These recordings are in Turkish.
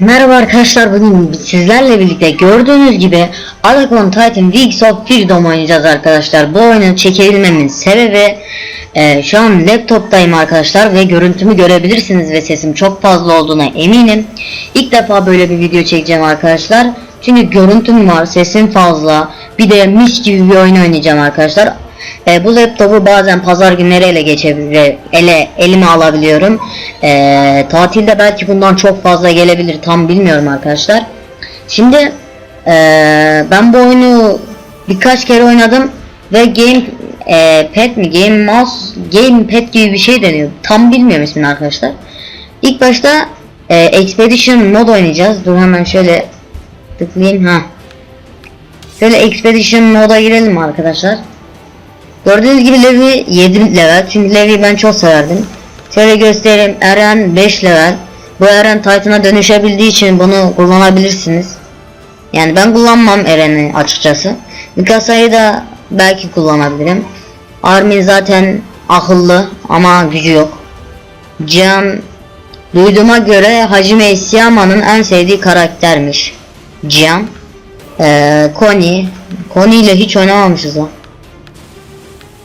Merhaba arkadaşlar bugün sizlerle birlikte gördüğünüz gibi Attack on Titan Wings of Freedom oynayacağız arkadaşlar. Bu oyunu çekebilmemin sebebi e, şu an laptoptayım arkadaşlar ve görüntümü görebilirsiniz ve sesim çok fazla olduğuna eminim. İlk defa böyle bir video çekeceğim arkadaşlar. Çünkü görüntüm var, sesim fazla. Bir de mis gibi bir oyun oynayacağım arkadaşlar. E, bu laptopu bazen pazar günleri ele geçebilir, ele elime alabiliyorum. E, tatilde belki bundan çok fazla gelebilir, tam bilmiyorum arkadaşlar. Şimdi e, ben bu oyunu birkaç kere oynadım ve game e, pad mi, game mouse, game pad gibi bir şey deniyor. Tam bilmiyorum ismini arkadaşlar. İlk başta e, expedition mod oynayacağız. Dur hemen şöyle tıklayayım ha. Şöyle expedition moda girelim arkadaşlar. Gördüğünüz gibi Levi 7 level. Çünkü Levi'yi ben çok severdim. Şöyle göstereyim. Eren 5 level. Bu Eren Titan'a dönüşebildiği için bunu kullanabilirsiniz. Yani ben kullanmam Eren'i açıkçası. Mikasa'yı da belki kullanabilirim. Armin zaten akıllı ama gücü yok. Cihan duyduğuma göre Hajime Isiyama'nın en sevdiği karaktermiş. Cihan. Ee, Connie. Connie ile hiç oynamamışız ha.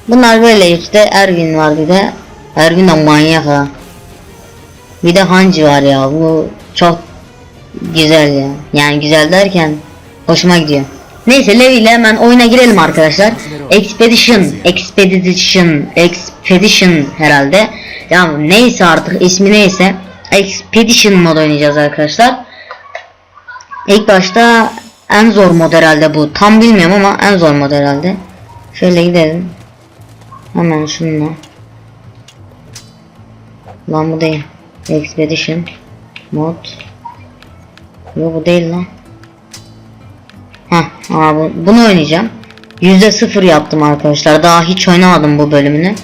Bunlar böyle işte Ergin var bir de. Ergin de manyak ha. Bir de Hancı var ya bu çok güzel ya. Yani güzel derken hoşuma gidiyor. Neyse Levi ile hemen oyuna girelim arkadaşlar. Expedition, Expedition, Expedition herhalde. Ya neyse artık ismi neyse. Expedition mod oynayacağız arkadaşlar. İlk başta en zor mod herhalde bu. Tam bilmiyorum ama en zor mod herhalde. Şöyle gidelim. Hemen şununla. Lan bu değil. Expedition. Mod. Yok bu değil lan. Heh, aa, bu, bunu oynayacağım. Yüzde sıfır yaptım arkadaşlar. Daha hiç oynamadım bu bölümünü.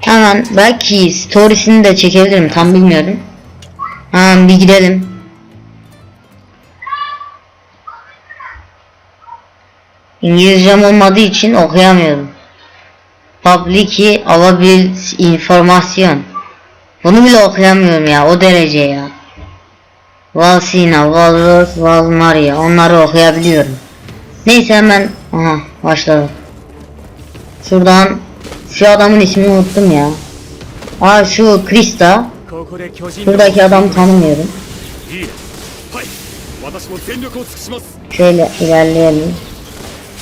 Hemen belki storiesini de çekebilirim. Tam bilmiyorum. Hemen bir gidelim. İngilizcem olmadığı için okuyamıyorum. Publiki alabil informasyon. Bunu bile okuyamıyorum ya o derece ya. Val Sina, Val Rose, Val Maria onları okuyabiliyorum. Neyse hemen aha başladım. Şuradan şu adamın ismini unuttum ya. Aa şu Krista. Şuradaki adamı tanımıyorum. Şöyle ilerleyelim.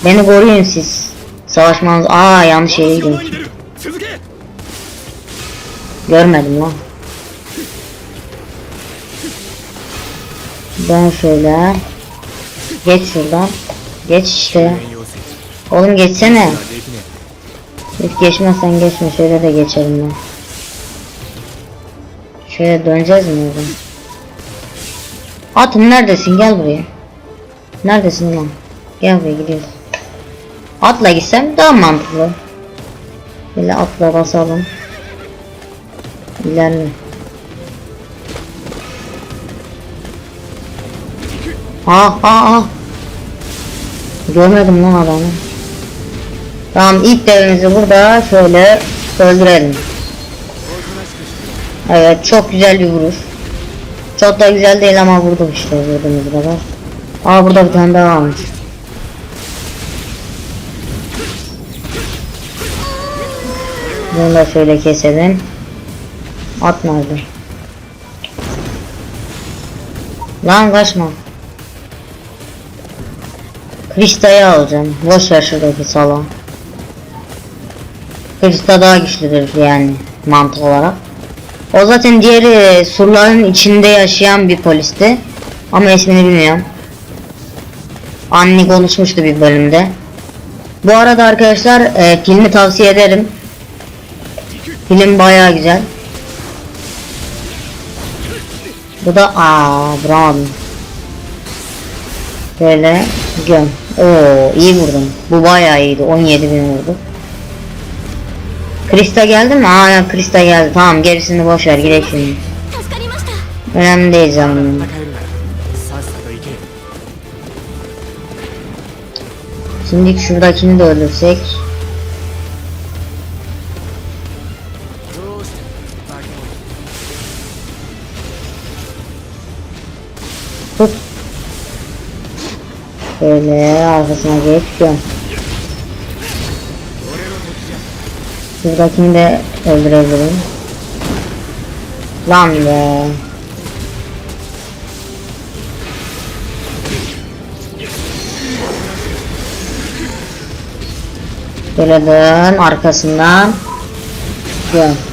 Beni koruyun siz. Savaşmanız. Aa yanlış yere girmişim. Görmedim lan. Ben şöyle. Geç şuradan. Geç işte. Oğlum geçsene. Hiç geçmezsen geçme. Şöyle de geçelim ben. Şöyle döneceğiz mi oğlum? Atım neredesin? Gel buraya. Neredesin lan? Gel buraya gidiyoruz. Atla gitsem daha mantıklı. Böyle atla basalım. İlerle. Ah ah ah. Görmedim lan adamı. Tamam ilk devimizi burada şöyle öldürelim. Evet çok güzel bir vuruş. Çok da güzel değil ama vurdum işte vurduğumuz kadar. Aa burada bir tane daha varmış. Bunu da şöyle keselim. At nerede? Lan kaçma. Krista'yı alacağım. Boş ver şuradaki salon. Krista daha güçlüdür yani mantık olarak. O zaten diğeri surların içinde yaşayan bir polisti. Ama ismini bilmiyorum. Anni konuşmuştu bir bölümde. Bu arada arkadaşlar e, filmi tavsiye ederim. Film baya güzel. Bu da aa Brown. Böyle göm. Oo iyi vurdum. Bu baya iyiydi. 17 bin vurdu. Krista geldi mi? Aa Krista geldi. Tamam gerisini boş ver gidelim şimdi. Önemli değil canım. Şimdi şuradakini de öldürsek. Böyle arkasına geç göm. Şuradakini de öldürebilirim. Lan be. Böyle dön arkasından. Göm.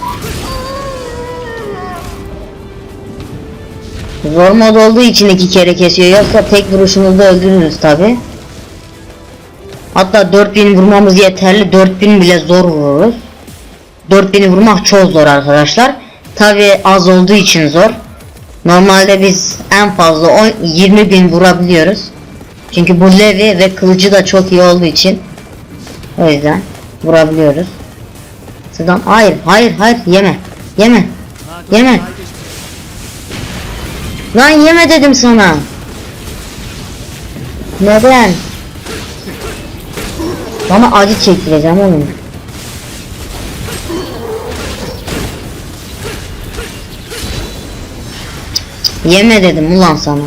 Zor mod olduğu için iki kere kesiyor. Yoksa tek vuruşumuzda öldürürüz tabi. Hatta 4000 vurmamız yeterli. 4000 bile zor vururuz. 4000'i vurmak çok zor arkadaşlar. Tabi az olduğu için zor. Normalde biz en fazla 10, 20 bin vurabiliyoruz. Çünkü bu levi ve kılıcı da çok iyi olduğu için. O yüzden vurabiliyoruz. Sıdam hayır hayır hayır yeme. Yeme. Yeme. Lan yeme dedim sana. Neden? Bana acı çektireceğim oğlum. Yeme dedim ulan sana.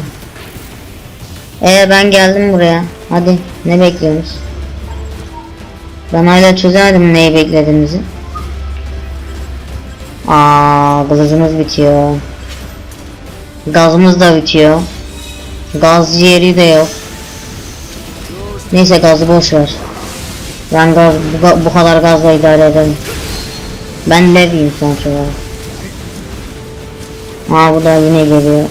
Ee ben geldim buraya. Hadi ne bekliyorsunuz? Ben hala çözemedim neyi beklediğimizi. Aa kılıcımız bitiyor. Gazımız da bitiyor. Gaz yeri de yok. Neyse gazı boş ver. Ben gaz bu, bu kadar gazla idare ederim. Ben leviyim sonuç olarak. Aa bu da yine geliyor.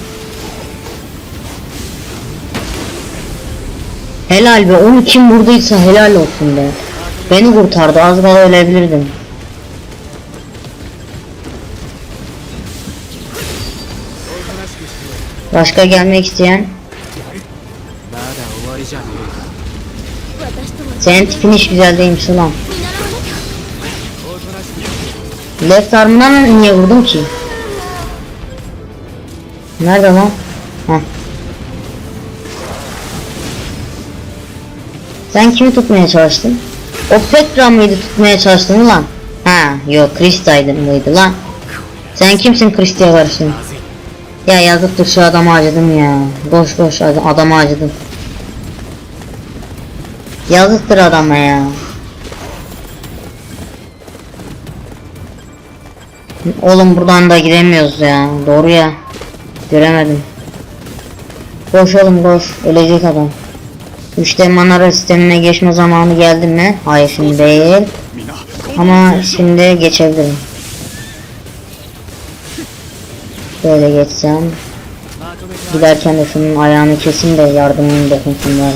Helal be onu kim vurduysa helal olsun be. Beni kurtardı az kala ölebilirdim. Başka gelmek isteyen? Senin tipin hiç güzel değilmiş ulan. Left armdan niye vurdum ki? Nerede lan? Heh. Sen kimi tutmaya çalıştın? O Petra mıydı tutmaya çalıştın lan? Ha, yok Krista'ydı mıydı lan? Sen kimsin Kristia'ya karıştın? Ya yazıktır şu adamı acıdım ya. Boş boş adamı acıdım. Yazıktır adama ya. Oğlum buradan da giremiyoruz ya. Doğru ya. Göremedim. Koş oğlum koş. Ölecek adam. Üçte manara sistemine geçme zamanı geldi mi? Hayır şimdi değil. Ama şimdi geçebilirim. Böyle geçsem. Giderken de şunun ayağını keseyim de yardımını dokunsunlar.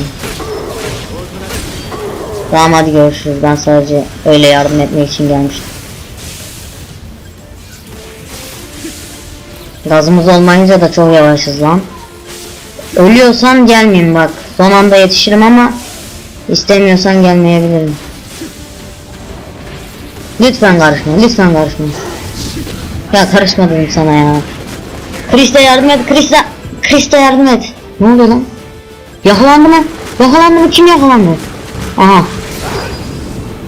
Tamam hadi görüşürüz. Ben sadece öyle yardım etmek için gelmiştim. Gazımız olmayınca da çok yavaşız lan. Ölüyorsan gelmeyeyim bak. Son anda yetişirim ama istemiyorsan gelmeyebilirim. Lütfen karışma, lütfen karışma. Ya karışma dedim sana ya. Krista yardım et, Krista. Krista yardım et. Ne oluyor lan? Yakalandı mı? Yakalandı mı? Kim yakalandı? Aha.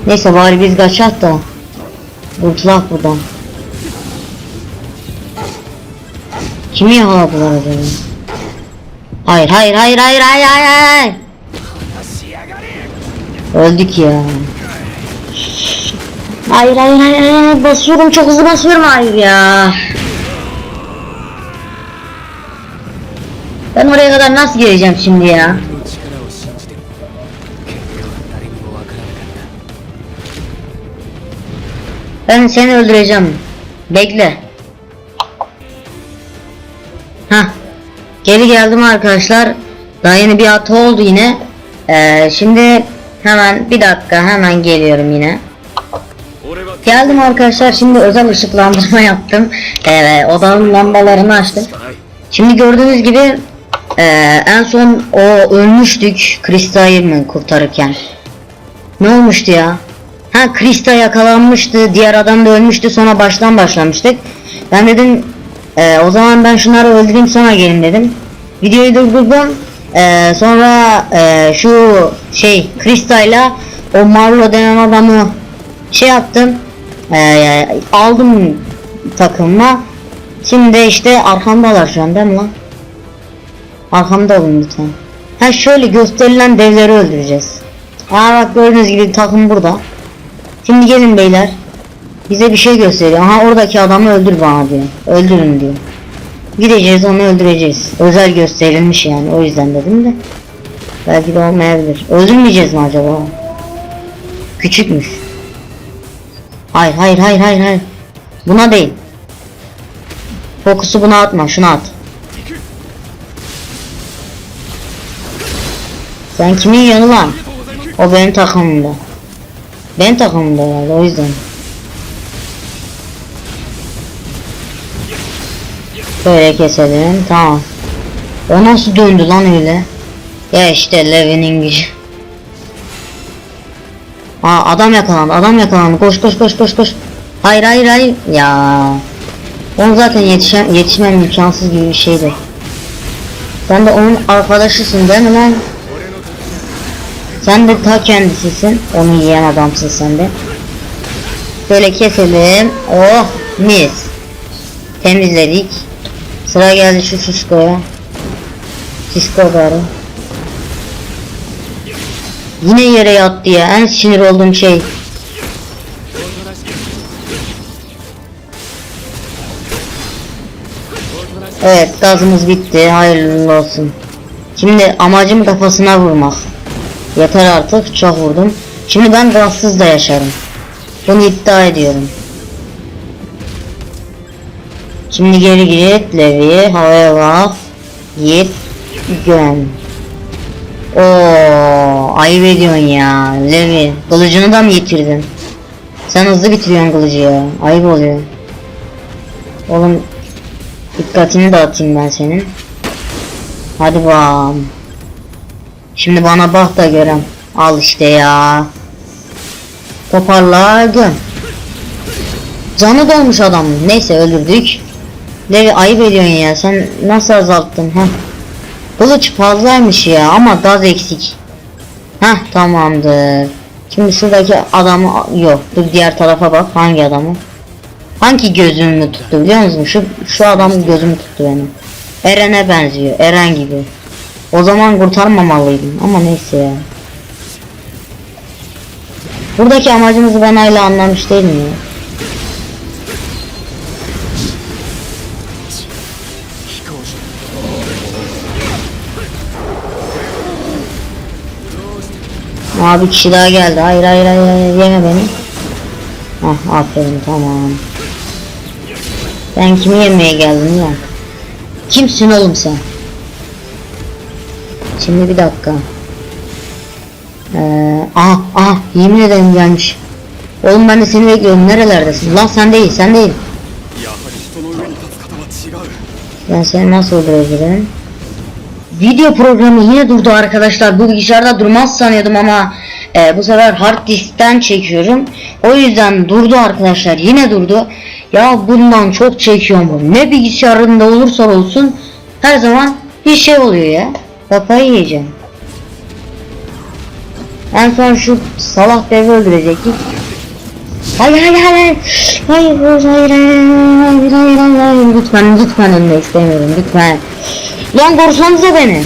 Neyse bari biz kaçak da. Kurtulak buradan. Kimi yakaladılar acaba? Hayır hayır hayır hayır hayır hayır hayır. Öldük ya. Hayır hayır hayır hayır basıyorum çok hızlı basıyorum hayır ya. Ben oraya kadar nasıl geleceğim şimdi ya? Ben seni öldüreceğim. Bekle. Ha. Geri geldim arkadaşlar. Daha yeni bir hata oldu yine. Ee, şimdi hemen bir dakika hemen geliyorum yine. Geldim arkadaşlar şimdi özel ışıklandırma yaptım. Ee, odanın lambalarını açtım. Şimdi gördüğünüz gibi eee, en son o ölmüştük Krista'yı mı kurtarırken. Ne olmuştu ya? Ha Krista yakalanmıştı, diğer adam da ölmüştü sonra baştan başlamıştık. Ben dedim eee, o zaman ben şunları öldüreyim sonra gelin dedim. Videoyu durdurdum. Eee, sonra eee, şu şey Krista'yla o Marlo denen adamı şey yaptım. Eee, aldım takımıma. Şimdi işte arkamdalar şu an değil mi lan? Arkamda olun lütfen. Ha şöyle gösterilen devleri öldüreceğiz. Aa bak gördüğünüz gibi takım burada. Şimdi gelin beyler. Bize bir şey gösteriyor. Aha oradaki adamı öldür bana diyor. Öldürün diyor. Gideceğiz onu öldüreceğiz. Özel gösterilmiş yani o yüzden dedim de. Belki de olmayabilir. Öldürmeyeceğiz mi acaba? Küçükmüş. Hayır hayır hayır hayır hayır. Buna değil. Fokusu buna atma şuna at. Sen kimin yanı lan? O benim takımımda. Benim takımımda herhalde o yüzden. Böyle keselim tamam. O nasıl döndü lan öyle? Ya işte Levi'nin gücü. Aa adam yakalandı adam yakalandı koş koş koş koş koş. Hayır hayır hayır ya. Onu zaten yetişem, yetişmem imkansız gibi bir şeydi. Sen de onun arkadaşısın değil mi lan? Sen de ta kendisisin. Onu yiyen adamsın sen de. Böyle keselim. Oh mis. Temizledik. Sıra geldi şu şişkoya. Şişko garı. Yine yere yattı ya. En sinir olduğum şey. Evet gazımız bitti. Hayırlı olsun. Şimdi amacım kafasına vurmak. Yeter artık çok vurdum. Şimdi ben gazsız da yaşarım. Bunu iddia ediyorum. Şimdi geri git Levi havaya bak. Git göm. Oo, ayıp ediyorsun ya Levi. Kılıcını da mı yitirdin? Sen hızlı bitiriyorsun kılıcı ya. Ayıp oluyor. Oğlum dikkatini dağıtayım ben senin. Hadi bakalım. Şimdi bana bak da görem. Al işte ya. Toparla göm. Canı dolmuş adam. Neyse öldürdük. Levi ayıp ediyorsun ya. Sen nasıl azalttın? Heh. Kılıç fazlaymış ya ama gaz eksik. Heh tamamdır. Şimdi şuradaki adamı yok. Dur diğer tarafa bak. Hangi adamı? Hangi gözümü tuttu biliyor musun? Şu şu adam gözümü tuttu benim. Eren'e benziyor. Eren gibi. O zaman kurtarmamalıydım ama neyse ya. Buradaki amacımızı ben hala anlamış değilim ya. Abi kişi daha geldi. Hayır hayır hayır, hayır. yeme beni. Ah aferin tamam. Ben kimi yemeye geldim ya? Kimsin oğlum sen? Şimdi bir dakika. Ee, aha aha yemin ederim gelmiş. Oğlum ben de seni bekliyorum nerelerdesin? Lan sen değil sen değil. Ben seni nasıl öldürebilirim? Video programı yine durdu arkadaşlar. Bu bilgisayarda durmaz sanıyordum ama e, bu sefer hard diskten çekiyorum. O yüzden durdu arkadaşlar. Yine durdu. Ya bundan çok çekiyorum. Ne bilgisayarında olursa olsun her zaman bir şey oluyor ya. Kafayı yiyeceğim. En son şu salak devi öldürecektik. Hayır hayır hayır. Hayır hayır hayır hayır hayır hayır lütfen lütfen ölmek istemiyorum lütfen. Lan korsanıza beni.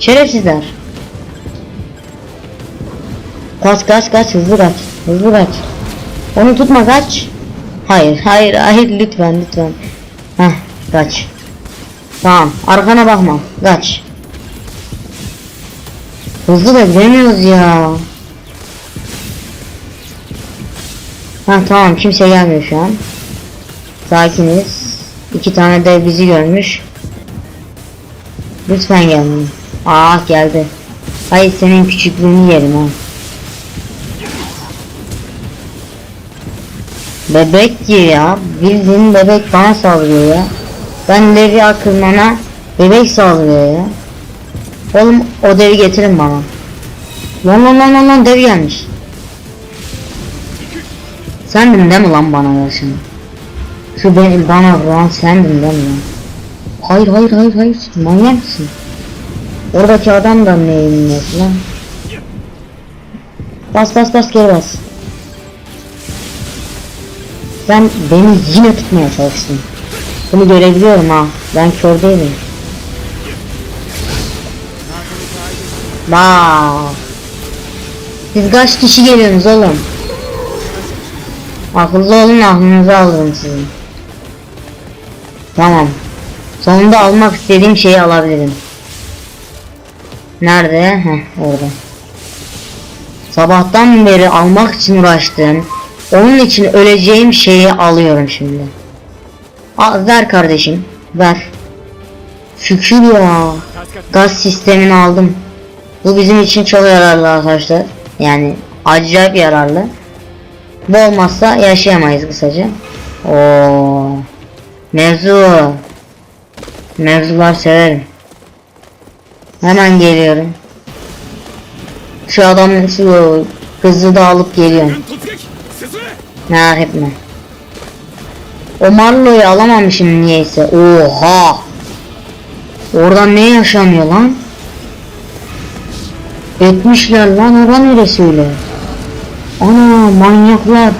Şerefsizler. Kaç kaç kaç hızlı kaç hızlı kaç. Onu tutma kaç. Hayır hayır hayır lütfen lütfen. Heh kaç. Tamam arkana bakma kaç. Hızlı da gidemiyoruz ya. Ha tamam kimse gelmiyor şu an. Sakiniz. İki tane dev bizi görmüş. Lütfen gelmeyin. Ah geldi. Hayır senin küçüklüğünü yerim ha. Bebek diyor ya. Bildiğin bebek bana saldırıyor ya. Ben Levi Akılman'a bebek saldırıyor ya. Oğlum o devi getirin bana. Lan lan lan lan lan gelmiş. Sendin değil mi lan bana versin? Şu benim bana vuran sendin değil mi lan? Hayır hayır hayır hayır manyak mısın? Oradaki adam da neyin nesi lan? Bas bas bas geri bas. Sen beni yine tutmaya çalıştın. Bunu görebiliyorum ha. Ben kör değilim. Bak. Siz kaç kişi geliyorsunuz oğlum? Akıllı olun aklınızı alırım sizin. Tamam. Sonunda almak istediğim şeyi alabilirim. Nerede? Heh orada. Sabahtan beri almak için uğraştığım, onun için öleceğim şeyi alıyorum şimdi. Aa, ver kardeşim. Ver. Şükür ya. Gaz sistemini aldım. Bu bizim için çok yararlı arkadaşlar. Yani acayip yararlı. Bu olmazsa yaşayamayız kısaca. Oo. Mevzu. Mevzular severim. Hemen geliyorum. Şu adam şu kızı da alıp geliyorum. Merak etme. O Marlo'yu alamamışım niyeyse. Oha. Oradan ne yaşanıyor lan? Etmişler lan ora neresi öyle? Ana manyaklar.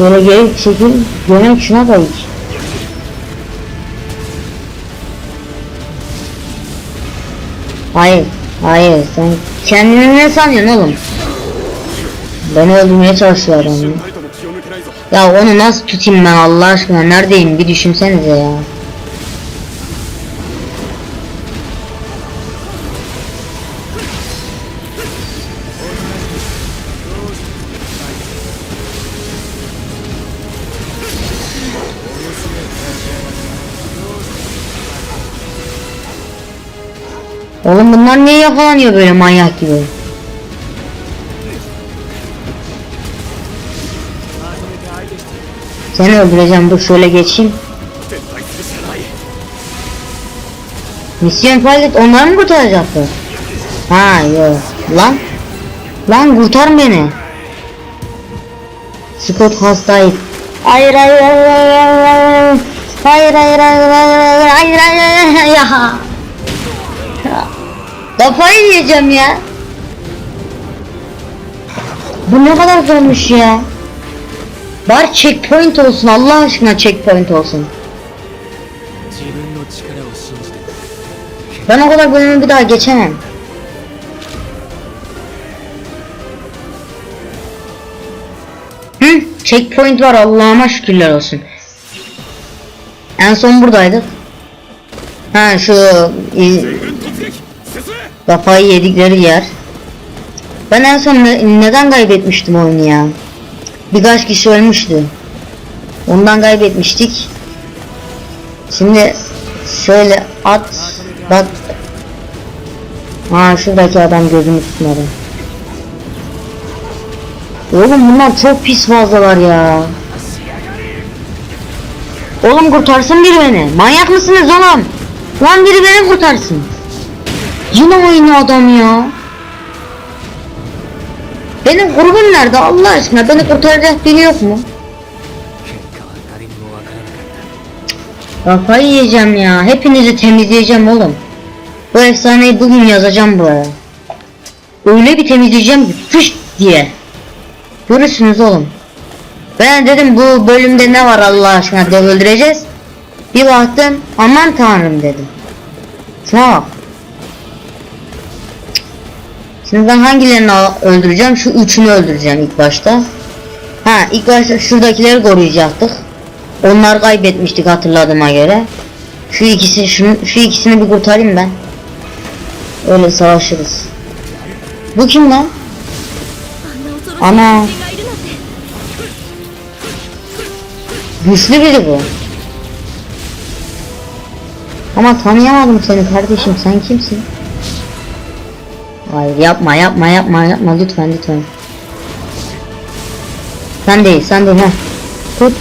Böyle geri çekil. Gönek şuna da iç. Hayır. Hayır sen kendini ne sanıyorsun oğlum? Beni öldürmeye çalışıyor adam. Ya onu nasıl tutayım ben Allah aşkına neredeyim bir düşünsenize ya. Oğlum bunlar niye yakalanıyor böyle manyak gibi? Seni öldüreceğim dur şöyle geçeyim. Misyon Pilot onları mı kurtaracaktı? Ha yok. Lan. Lan kurtar beni. Scott hastayım. Hayır hayır hayır hayır hayır hayır hayır hayır hayır hayır hayır ya. Kafayı yiyeceğim ya. Bu ne kadar zormuş ya. Bar checkpoint olsun Allah aşkına checkpoint olsun. Ben o kadar bölümü bir daha geçemem. Hı, checkpoint var Allah'ıma şükürler olsun. En son buradaydık. Ha şu e, kafayı yedikleri yer. Ben en son ne, neden kaybetmiştim oyunu ya? Birkaç kişi ölmüştü. Ondan kaybetmiştik. Şimdi şöyle at bak. Ha şuradaki adam gözümü tutmadı. Oğlum bunlar çok pis fazlalar ya. Oğlum kurtarsın biri beni. Manyak mısınız oğlum? Lan biri beni kurtarsın. Yine aynı adam ya. Benim grubum nerede Allah aşkına? Beni kurtaracak biri yok mu? Kafayı yiyeceğim ya. Hepinizi temizleyeceğim oğlum. Bu efsaneyi bugün yazacağım buraya. Öyle bir temizleyeceğim ki fış diye. Görürsünüz oğlum. Ben dedim bu bölümde ne var Allah aşkına dev öldüreceğiz. Bir baktım aman tanrım dedim. Çok. Şimdi ben hangilerini öldüreceğim? Şu üçünü öldüreceğim ilk başta. Ha ilk başta şuradakileri koruyacaktık. Onlar kaybetmiştik hatırladığıma göre. Şu ikisi şunu, şu ikisini bir kurtarayım ben. Öyle savaşırız. Bu kim lan? Ana. Güçlü biri bu. Ama tanıyamadım seni kardeşim sen kimsin? Hayır yapma yapma yapma yapma lütfen lütfen. Sen değil sen değil ha. Tut.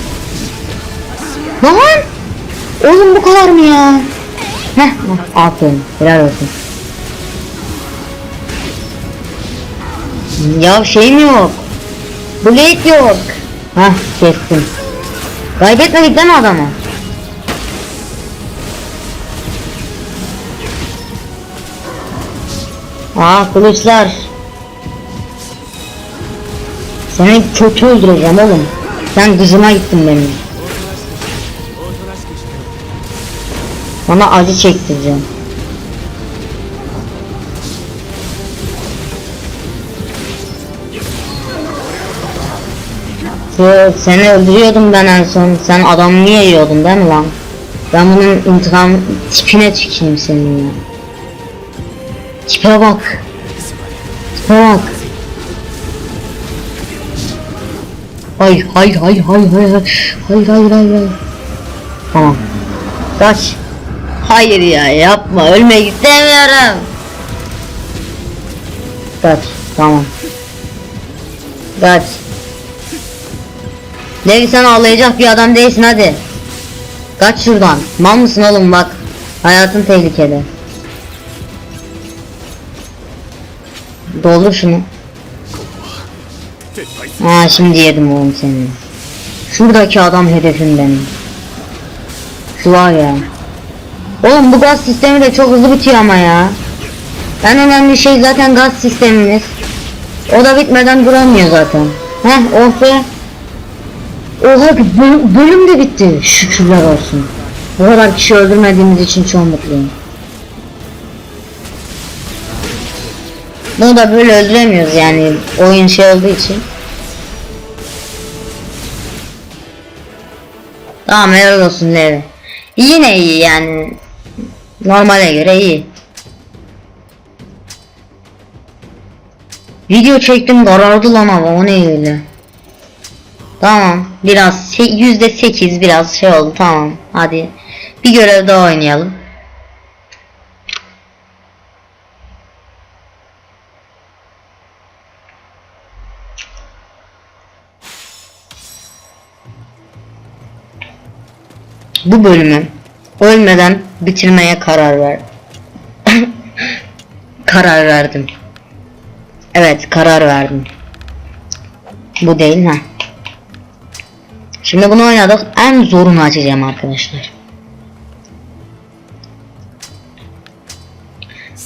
Lan! Oğlum bu kadar mı ya? Heh, aferin, helal olsun. Ya şeyim yok. Blade yok. Hah, kestim. Kaybetmedik değil mi adamı? Aa kılıçlar. Seni kötü öldüreceğim oğlum. Sen kızıma gittin benim. Bana acı çektireceğim. Seni öldürüyordum ben en son. Sen adamı niye yiyordun değil mi lan? Ben bunun intikam tipine çıkayım senin ya. Tipe bak. Tipe bak. Hayır hayır hayır hayır hayır hayır hayır hayır hayır. Tamam. Kaç. Hayır ya yapma ölmek istemiyorum. Kaç tamam. Kaç. Levi sen ağlayacak bir adam değilsin hadi. Kaç şuradan. Mal mısın oğlum bak. Hayatın tehlikede. doldur şunu. Ha şimdi yedim oğlum seni. Şuradaki adam hedefim benim. Şu var ya. Oğlum bu gaz sistemi de çok hızlı bitiyor ama ya. En önemli şey zaten gaz sistemimiz. O da bitmeden duramıyor zaten. Heh oh be. Oha bölüm de bitti. Şükürler olsun. Bu kadar kişi öldürmediğimiz için çok mutluyum. Bunu da böyle öldüremiyoruz yani oyun şey olduğu için. Tamam helal olsun Levi. Yine iyi yani. Normale göre iyi. Video çektim karardı lan ama o ne öyle. Tamam biraz se- yüzde sekiz biraz şey oldu tamam hadi bir görev daha oynayalım. bu bölümü ölmeden bitirmeye karar ver. karar verdim. Evet karar verdim. Bu değil ha. Şimdi bunu oynadık. En zorunu açacağım arkadaşlar.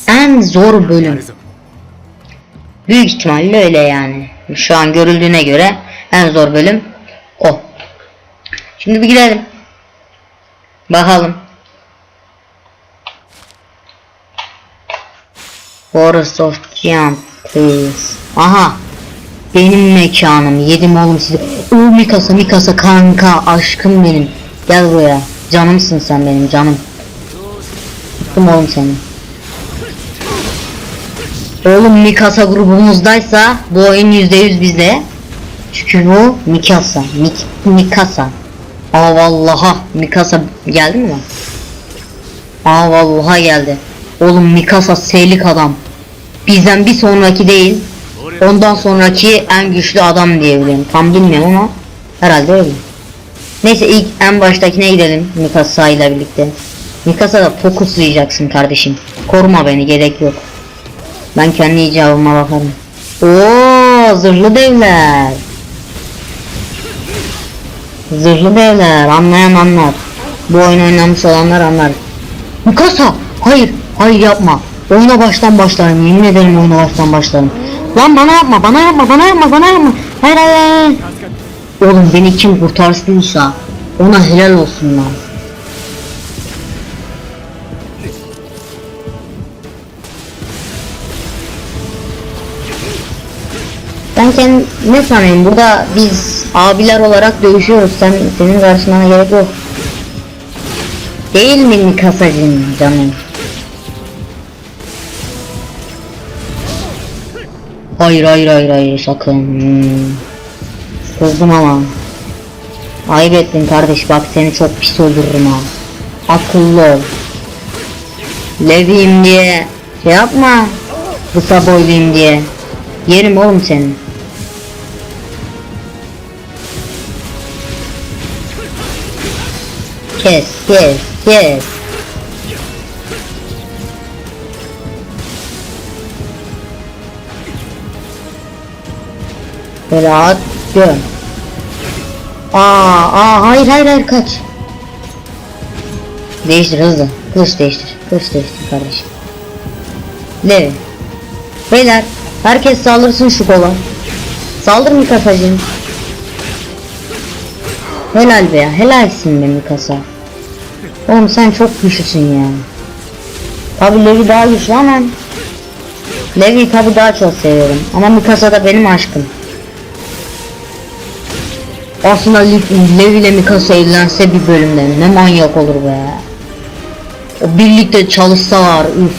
En zor bölüm. Büyük ihtimalle öyle yani. Şu an görüldüğüne göre en zor bölüm o. Şimdi bir girelim. Bakalım. Forest of Giant. Aha. Benim mekanım. Yedim oğlum sizi. Oo Mikasa Mikasa kanka aşkım benim. Gel buraya. Canımsın sen benim canım. Tuttum oğlum seni. Oğlum Mikasa grubumuzdaysa bu oyun %100 bizde. Çünkü bu Mikasa. Mik Mikasa. Aa vallaha Mikasa geldi mi lan? Aa vallaha geldi. Oğlum Mikasa seylik adam. Bizden bir sonraki değil. Ondan sonraki en güçlü adam diyebilirim. Tam bilmiyorum ama herhalde öyle. Neyse ilk en baştakine gidelim Mikasa ile birlikte. Mikasa da fokuslayacaksın kardeşim. Koruma beni gerek yok. Ben kendi icabıma bakarım. Oo zırhlı devler. Zırhlı devler anlayan anlar. Bu oyun oynamış olanlar anlar. Mikasa hayır hayır yapma. Oyuna baştan başlarım yemin ederim oyuna baştan başlarım. Lan bana yapma bana yapma bana yapma bana yapma. Hayır hayır hayır. Oğlum beni kim kurtarsınsa ona helal olsun lan. Ben kendim ne sanayım burada biz abiler olarak dövüşüyoruz sen senin karşımana gerek yok. Değil mi Mikasa'cığım canım? Hayır hayır hayır hayır sakın. Kızdım ama. Ayıp ettin kardeş bak seni çok pis öldürürüm ha. Akıllı ol. Leviyim diye şey yapma. Kısa boyluyum diye. Yerim oğlum seni. Kes kes kes. Böyle at gör. Aa, aa hayır hayır hayır kaç. Değiştir hızlı. Kılıç değiştir. Kılıç değiştir kardeşim. Levi. Beyler herkes saldırsın şu kola. Saldır Mikasa'cığım. Helal be ya. Helalsin be Mikasa. Oğlum sen çok güçlüsün ya. Tabi Levi daha güçlü ama Levi'yi tabi daha çok seviyorum. Ama Mikasa da benim aşkım. Aslında Le- Levi ile Mikasa evlense bir bölümde ne manyak olur be. O birlikte çalışsalar üf.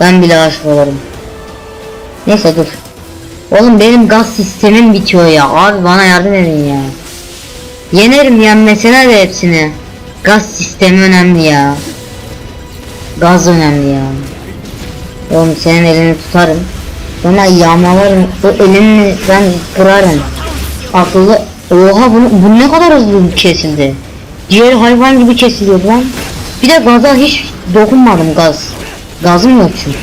Ben bile aşık olurum. Neyse dur. Oğlum benim gaz sistemim bitiyor ya. Abi bana yardım edin ya. Yenerim yenmesine de hepsini. Gaz sistemi önemli ya. Gaz önemli ya. Oğlum senin elini tutarım. Sonra yağmalarım. O elini ben kırarım. Akıllı. Oha bunu, bu ne kadar hızlı kesildi. Diğer hayvan gibi kesiliyor lan. Bir de gaza hiç dokunmadım gaz. Gazım yok çünkü.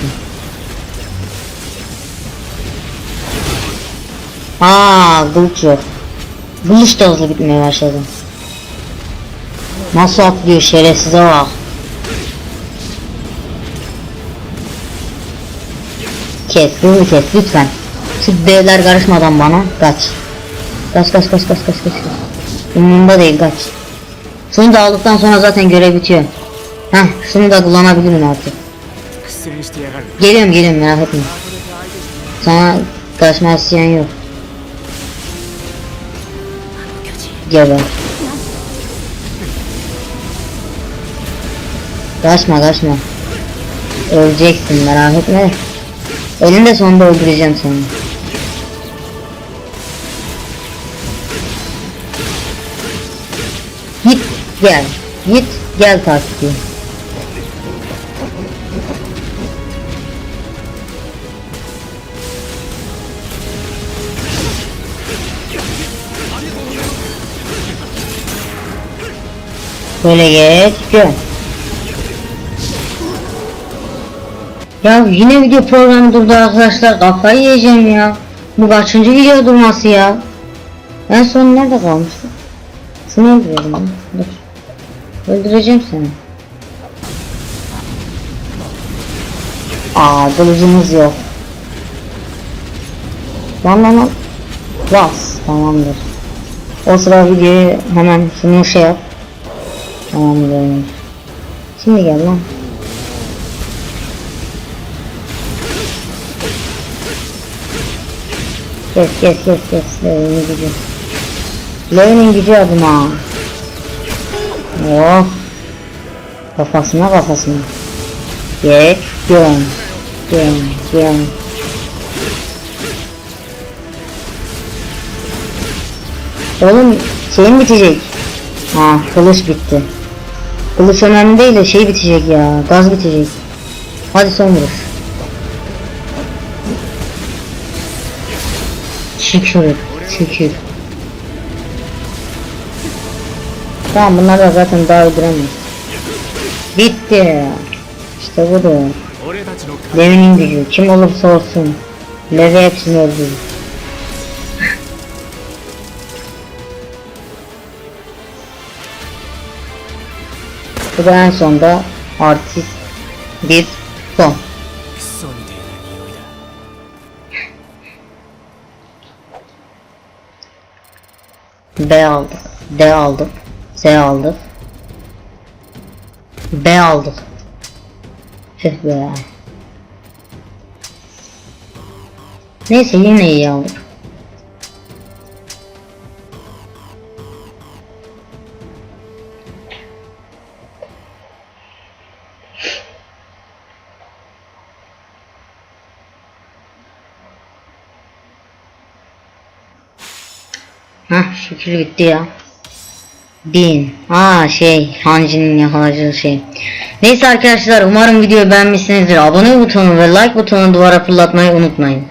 Aa, kılıç yok. Bu iş de hızlı gitmeye başladı. Nasıl atlıyor şerefsize bak. Kes hızlı kes lütfen. Şu devler karışmadan bana kaç. Kaç kaç kaç kaç kaç kaç. Umurumda değil kaç. Şunu da aldıktan sonra zaten görev bitiyor. Heh şunu da kullanabilirim artık. Geliyorum geliyorum merak etme. Sana kaçma isteyen yok. Geber. Kaçma kaçma. Öleceksin merak etme. Elinde sonunda öldüreceğim seni. Git gel. Git gel taktiği. Böyle geç gör. Ya yine video programı durdu arkadaşlar kafayı yiyeceğim ya. Bu kaçıncı video durması ya? En son nerede kalmıştık? Şunu öldürelim ya. Dur. Öldüreceğim seni. Aa kılıcımız yok. Lan lan lan. Bas tamamdır. O sıra videoyu hemen şunu şey yap. Tamamdır. Şimdi gel lan. Kes kes kes kes. Levin'in gücü. Levin'in gücü adına. Oh. Kafasına kafasına. Geç. Göm. Göm. Göm. Oğlum şeyin bitecek. Ha kılıç bitti. Kılıç önemli değil de şey bitecek ya. Gaz bitecek. Hadi son vuruş. Çık şuraya. Çekil. Tamam bunlar da zaten daha öldüremeyiz. Bitti. İşte bu da. Devinin gücü kim olursa olsun. Leve hepsini öldürür. Bu da en sonda artist bir son. B aldık. D aldık. S aldık. B aldık. Üf eh be. Neyse yine iyi aldık. Şükür bitti ya. Bin. Aa şey Hanci'nin yakaladığı şey. Neyse arkadaşlar umarım videoyu beğenmişsinizdir. Abone butonunu ve like butonunu duvara fırlatmayı unutmayın.